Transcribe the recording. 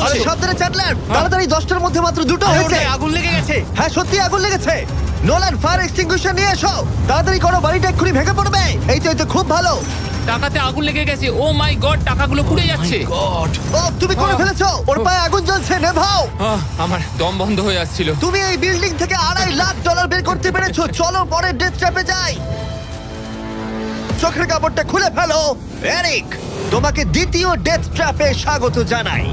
আরে করছে সাবধানে চ্যাটলার তাড়াতাড়ি দশটার মধ্যে মাত্র দুটো হয়েছে। আগুন লেগে গেছে। হ্যাঁ সত্যি আগুন লেগেছে। নোলান ফায়ার এক্সটিংগুইশার নিয়ে এসো। তাড়াতাড়ি করো বাড়িটা এক্ষুনি ভেঙে পড়বে। এই তো এই তো খুব ভালো। টাকাতে আগুন লেগে গেছে। ও মাই গড টাকাগুলো পুড়ে যাচ্ছে। গড। ও তুমি করে ফেলেছো। ওর পায়ে আগুন জ্বলছে নেভাও। আহ, আমার দম বন্ধ হয়ে আসছিল। তুমি এই বিল্ডিং থেকে আড়াই লাখ ডলার বের করতে পেরেছ। চলো পরের ডেথ ট্র্যাপে যাই। চোখের কাপড়টা খুলে ফেলো। এরিক তোমাকে দ্বিতীয় ডেথ ট্র্যাপে স্বাগত জানাই।